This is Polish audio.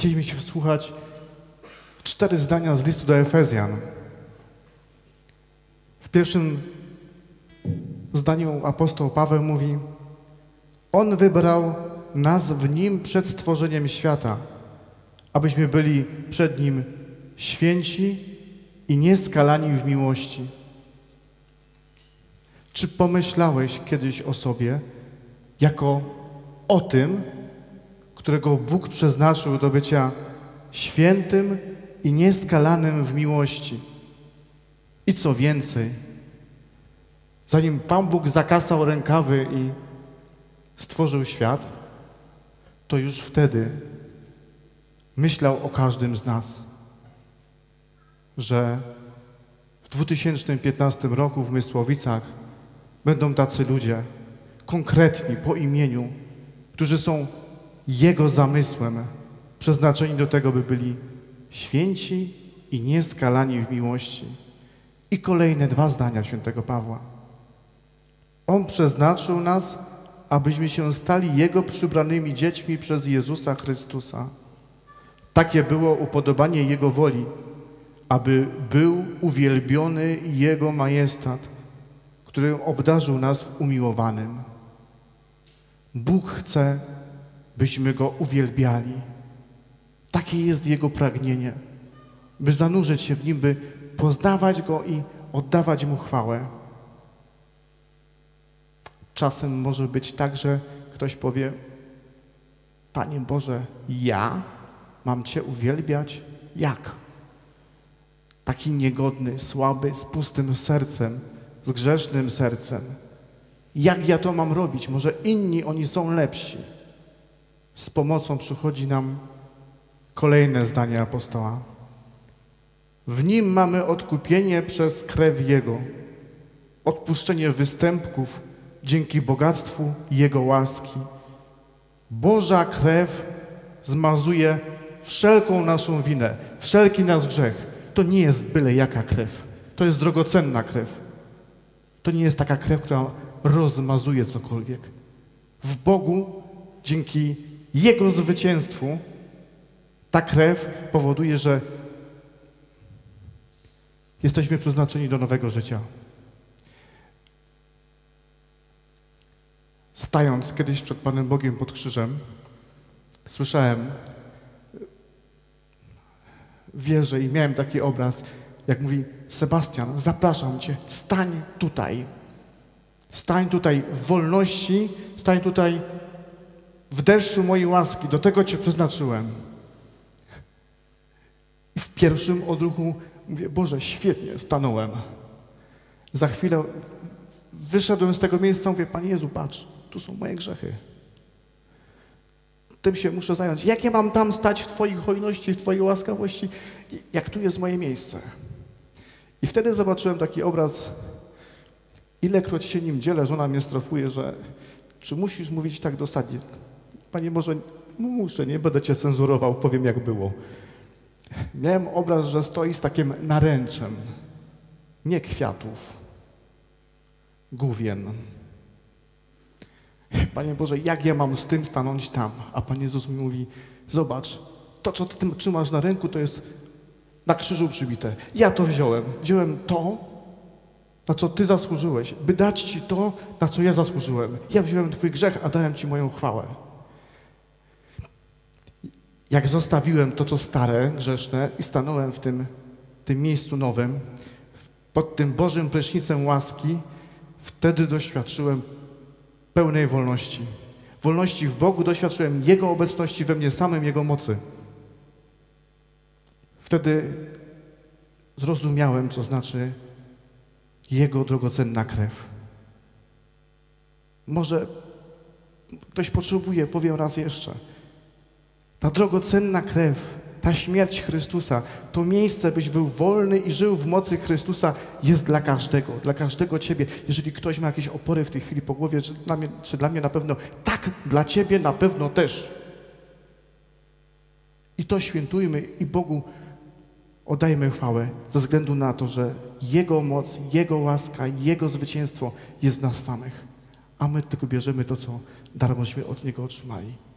Chcieliśmy się wsłuchać w cztery zdania z listu do Efezjan. W pierwszym zdaniu apostoł Paweł mówi: On wybrał nas w nim przed stworzeniem świata, abyśmy byli przed nim święci i nieskalani w miłości. Czy pomyślałeś kiedyś o sobie jako o tym, którego Bóg przeznaczył do bycia świętym i nieskalanym w miłości? I co więcej, zanim Pan Bóg zakasał rękawy i stworzył świat, to już wtedy myślał o każdym z nas, że w 2015 roku w Mysłowicach będą tacy ludzie, konkretni po imieniu, którzy są Jego zamysłem, przeznaczeni do tego, by byli święci i nieskalani w miłości. I kolejne dwa zdania świętego Pawła. On przeznaczył nas, abyśmy się stali Jego przybranymi dziećmi przez Jezusa Chrystusa. Takie było upodobanie Jego woli, aby był uwielbiony Jego majestat, który obdarzył nas umiłowanym. Bóg chce, byśmy Go uwielbiali. Takie jest Jego pragnienie, by zanurzyć się w Nim, by poznawać Go i oddawać Mu chwałę. Czasem może być tak, że ktoś powie, Panie Boże, ja mam Cię uwielbiać? Jak? Taki niegodny, słaby, z pustym sercem, z grzesznym sercem. Jak ja to mam robić? Może inni, oni są lepsi. Z pomocą przychodzi nam kolejne zdanie apostoła. W nim mamy odkupienie przez krew Jego, odpuszczenie występków dzięki bogactwu Jego łaski. Boża krew zmazuje wszelką naszą winę, wszelki nasz grzech. To nie jest byle jaka krew. To jest drogocenna krew. To nie jest taka krew, która rozmazuje cokolwiek. W Bogu, dzięki Jego zwycięstwu, ta krew powoduje, że jesteśmy przeznaczeni do nowego życia. Stając kiedyś przed Panem Bogiem pod krzyżem, słyszałem wierzę i miałem taki obraz, jak mówi Sebastian, zapraszam Cię, stań tutaj. Stań tutaj w wolności, stań tutaj w deszczu mojej łaski, do tego Cię przeznaczyłem. I w pierwszym odruchu mówię, Boże, świetnie, stanąłem. Za chwilę wyszedłem z tego miejsca, mówię, Panie Jezu, patrz, tu są moje grzechy. Tym się muszę zająć. Jak ja mam tam stać w Twojej hojności, w Twojej łaskawości, jak tu jest moje miejsce? I wtedy zobaczyłem taki obraz, ilekroć się nim dzielę, żona mnie strofuje, że czy musisz mówić tak dosadnie? Panie może no muszę, nie będę Cię cenzurował, powiem jak było. Miałem obraz, że stoi z takim naręczem, nie kwiatów, główien. Panie Boże, jak ja mam z tym stanąć tam? A Pan Jezus mi mówi, zobacz, to, co Ty trzymasz na ręku, to jest na krzyżu przybite. Ja to wziąłem. Wziąłem to, na co Ty zasłużyłeś, by dać Ci to, na co ja zasłużyłem. Ja wziąłem Twój grzech, a dałem Ci moją chwałę. Jak zostawiłem to, co stare, grzeszne i stanąłem w tym, tym miejscu nowym, pod tym Bożym prysznicem łaski, wtedy doświadczyłem pełnej wolności. Wolności w Bogu doświadczyłem Jego obecności we mnie samym, Jego mocy. Wtedy zrozumiałem, co znaczy Jego drogocenna krew. Może ktoś potrzebuje, powiem raz jeszcze. Ta drogocenna krew ta śmierć Chrystusa, to miejsce, byś był wolny i żył w mocy Chrystusa, jest dla każdego, dla każdego Ciebie. Jeżeli ktoś ma jakieś opory w tej chwili po głowie, czy dla mnie, czy dla mnie na pewno, tak, dla Ciebie na pewno też. I to świętujmy i Bogu oddajmy chwałę ze względu na to, że Jego moc, Jego łaska, Jego zwycięstwo jest w nas samych. A my tylko bierzemy to, co darmośmy od Niego otrzymali.